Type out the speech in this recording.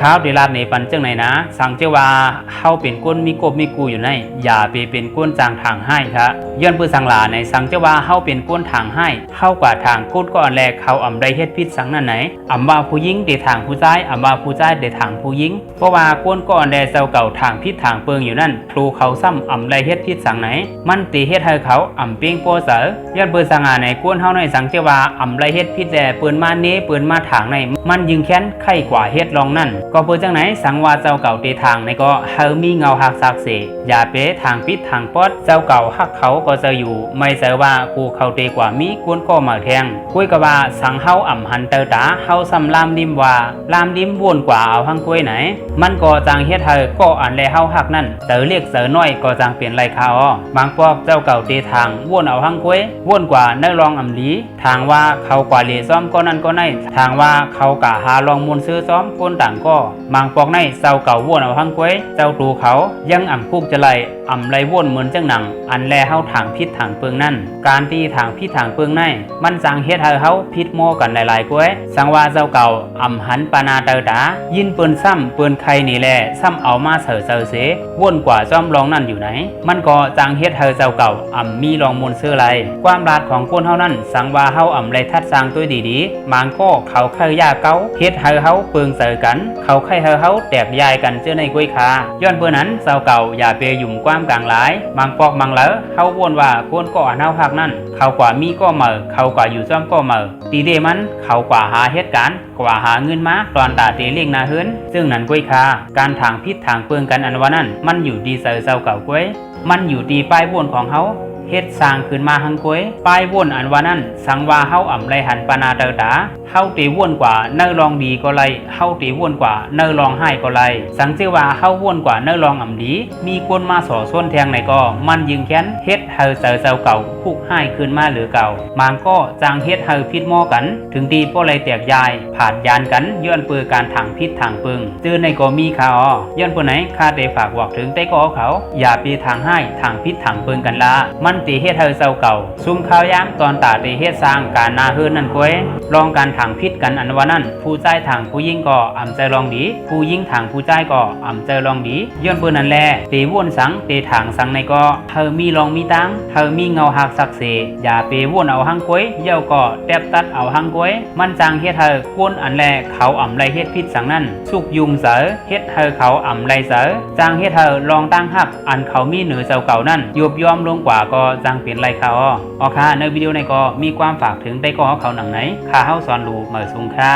ข้าวเดลาดในปันจังไหนนะ สังเจว่าเฮาเป็นก้นมีกบมีกูอยู่ในอย่าไปเป็นก้นจางทางให้ครับย้อนปือสังหลาในสังเจว่าเฮาเป็นก้นทางให้เฮากว่าทางก้นก็อันแรกเขาอำได้เฮ็ดพิษสังนั่นไหนอำว่าผู้หญิงเดทางผู้ชายอำว่าผู้ชายเดทางผู้หญิงเพราะว่าก้นก็อันแรกเจ้าเก่าทางพิษทางเปิงอยู่นั่นครูเขาซ้ำอำได้เฮ็ดพิษสังไหน มันตีเฮ็ดให้เขาอำเปียงโปเสอย้อนปือสังหาในก้นเฮาในสังเจว่าอำได้เฮ็ดพิษแต่ปืนมาเน้ปืนมาทางในมันยิงแค้นไข้กว่าเฮ็ดลองนั่นก็เปิดจังไหนสังว่าเจ้าเก่าเตทางในก็เฮามีเงาหักซักเสอย่าเป๊ทางปิดทางปอดเจ้าเก่าหักเขาก็จะอยู่ ไม่เสว่ากูเขาเตกว่ามีกวนก็มาแทงคุยกับว่าสังเฮาอ่ำหันเตอตาเฮาซ้ำลามดิมว่าลามดิมวนกว่าเอาหังกล้วยไหน มันก็จางเฮ็ดเฮาก็อันแลเฮาหักนั่นเตอเรียกเสือน้อยก็จางเปลี่ยนไรคาอ้อบางปอกเจ้าเก่าเตทางวนเอาหังกล้วยวนกว่านื้อรองอ่ำลีทางว่าเขากว่าเลซ้อมก็นั่นก็ในทางว่าเขากะหาลองมูลซื้อซ้อมก้นต่างก็มังปอกในเจ้าเก่าวนเอาหังกล้วยเจ้าตูเขายังอ่ำคุกจะไลอ่ำไรว่นเหมือนจังหนัง อันแลเฮาทางพิษทางเปิงนั่น การตีทางพิษทางเปิงใน มันจังเฮ็ดให้เฮาพิษโมกันหลายๆก้วยสังว่าเจ้าเก่าอ่ำหันปานาเตอตายินปืนซ้ำปืนใครนี่แหละซ้ำเอามาเสือเสือเสว่นกว่าจ้อมรองนั่นอยู่ไหน มันก็จังเฮ็ดให้เจ้าเก่าอ่ำมีรองมูลซื้อไรความลาดของคนเฮานั่น สังว่าเฮาอ่ำไรทัดสร้างตัวดีๆมางก็เขาเคยยาเก้าเฮ็ดให้เฮาเปิงเสือกัน เขาใครให้เฮาแตกยายกันเจอในกล้วยคาย้อนเพื่อนั้นเจ้าเก่าอย่าไปยุ่มความกลางหลาย บางปอกบางเหลอเขาวนว่าคนก่อเน่าหักนั่น เขากว่ามีก็เมอเขากว่าอยู่ซ่อมก็เมอตีเดมันเขากว่าหาเหตุการณ์กว่าหาเงินมาตอนตาเตเลี่ยงนาเฮินซึ่งนั้นกล้วยคาการทางพิษทางเปิงกันอันว่านั่นมันอยู่ดีเสือเจ้าเก่ากล้วยมันอยู่ดีป้ายวนของเขา เฮ็ดสร้างขึ้นมาหังกวยป้ายว่นอันว่านั้นสังว่าเฮาอ่ำไรหันปานาเตอตาเฮาตีวนกว่าเนอรองดีก็ไรเฮาตีวนกว่าเนอรองให้ก็ไรสังเจว่าเฮาว่นกว่าเนอรองอ่ำดี มีคนมาสอส้นแทงในก็ มันยิงแค้นเฮ็ดเฮาเซอเซาเก่าคุกให้ขึ้นมาหรือเก่ามางก็จางเฮ็ดเฮาพิษหม้อกัน ถึงดีป้อไรแตกยาย ผาดยานกันย้อนปือการทางพิษทางปึงจื้อในก็มีข่าวย้อนปือไหนข้าได้ฝากบอกถึงแต่ก็เขา อย่าปีทางให้ทางพิษทางปึงกันละมันตีเฮ็ดเฮาเซาเก่า ซุ่มข้าวย้ำตอนตาตีเฮ็ดสร้างการนาเฮือนนั่นก้วยลองการทางพิษกันอันว่านั่นผู้ใจทางผู้ยิ่งก็อ่ำใจลองดี ผู้ยิ่งทางผู้ใจก็อ่ำใจลองดีย้อนปืนนั่นแลตีวนสังตีทางสังในก็เธอมีลองมีตังเธอมีเงาหักสักเสอย่าไปวนเอาหังก้วยเย่าก็แตบตัดเอาหังก้วยมันจางเฮ็ดเธอก้นอันแลเขาอ่ำไรเฮ็ดพิษสังนั่นสุกยุงเสอเฮ็ดเธอเขาอ่ำไรเสอจางเฮ็ดเธอลองตั้งหักอันเขามีเหนือเจ้าเก่านั่นยบยอมลงกว่าก็จางเปลี่ยนไรเขาอ๋อค่ะในวิดีโอในก็มีความฝากถึงได้ก็เขาหนังไหนค่าเฮาสอนรู้เมือสูงค่า